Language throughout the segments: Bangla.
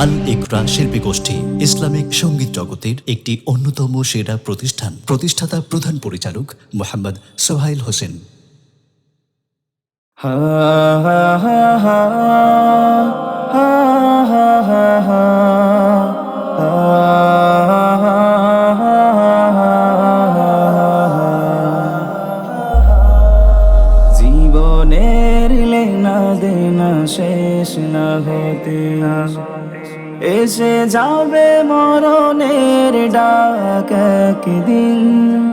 আল ইকরা শিল্পী গোষ্ঠী ইসলামিক সংগীত জগতের একটি অন্যতম সেরা প্রতিষ্ঠান প্রতিষ্ঠাতা প্রধান পরিচালক মোহাম্মদ সোহাইল হোসেন হা হা হা হা হা হা হা জীবনের লেনা দেনা শেষ না হতে আসা এসে যাবে মরণের ডাক একদিন।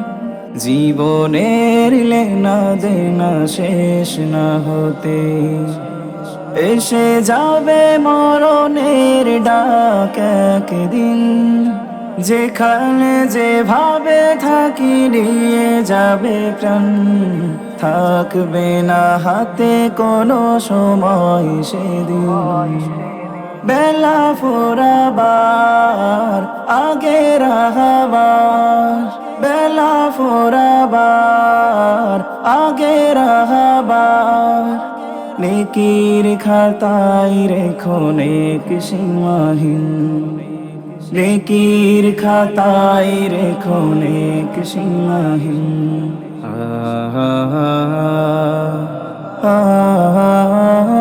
জীবনের লেনা দেনা শেষ না হতে। এসে যাবে মরণের ডাক একদিন। যেখানে যেভাবে থাকি নিয়ে যাবে প্রাণ। থাকবে না হাতে কোনো সময় সেদিন। বেলা ফোরাবার আগে রাহাবার বেলা ফোরাবার আগে রাহাবার নেকির খাতায় রেখো নেক সীমাহীন নেকির খাতায় রেখো নেক সীমাহীন আহা ইবাদত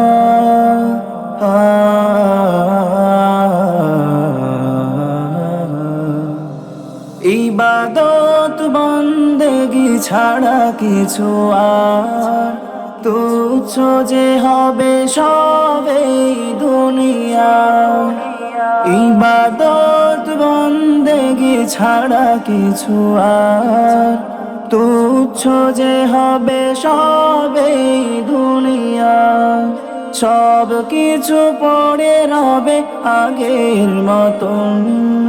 বন্দেগি ছাড়া কিছু আর। তুচ্ছ যে হবে সবে দুনিয়া। বন্দেগি ছাড়া কিছু আর। তুচ্ছ যে হবে সবে দুনিয়া। সব কিছু পড়ে রবে আগের মতন।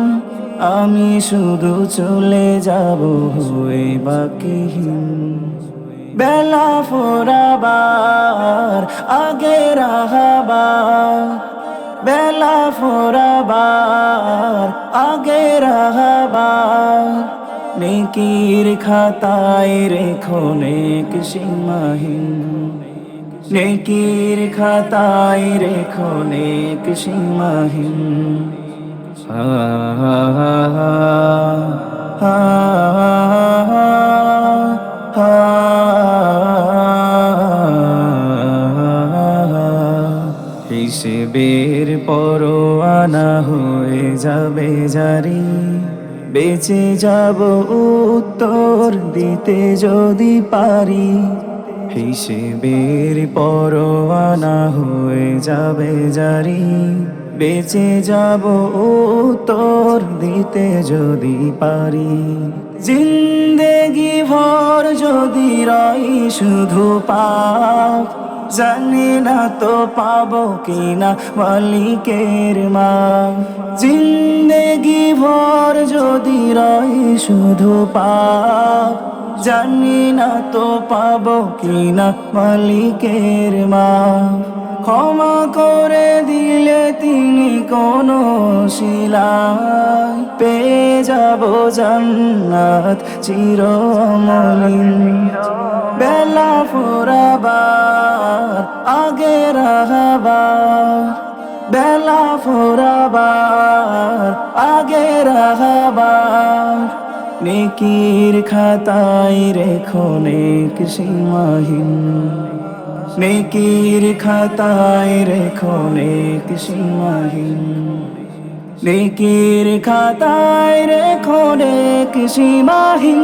আমি শুধু চলে যাব হয়ে বাকিহীন। বেলা ফোরাবার, আগে রাহাবার। বেলা ফোরাবার, আগে রাহাবার। নেকির খাতায় রেখো নেক সীমাহীন। নেকির খাতায় রেখো নেক সীমাহীন। হিসেবের পরোয়ানা হয়ে যাবে জারি। বেঁচে যাব উত্তর দিতে যদি পারি। হিসেবের পরোয়ানা হয়ে যাবে জারি। বেঁচে যাব উত্তর দিতে যদি পারি। জিন্দেগি ভর যদি রই শুধু পাপ, জানি না তো পাবো কিনা মালিকের মা জিন্দেগি ভর যদি রই শুধু পাপ, জানি না তো পাবো কিনা মালিকের মা ক্ষমা করে দিলে তিনি কোনো শিলায় পেয়ে যাব জান্নাত চির বেলা ফোরাবার, আগে রাহাবার। বেলা ফোরাবার, আগে রাহাবার। নেকির খাতায় রেখো নেক সীমাহীন। নেকির খাতায় রেখো নেক সীমাহীন নেকির খাতায় রেখো নেক সীমাহীন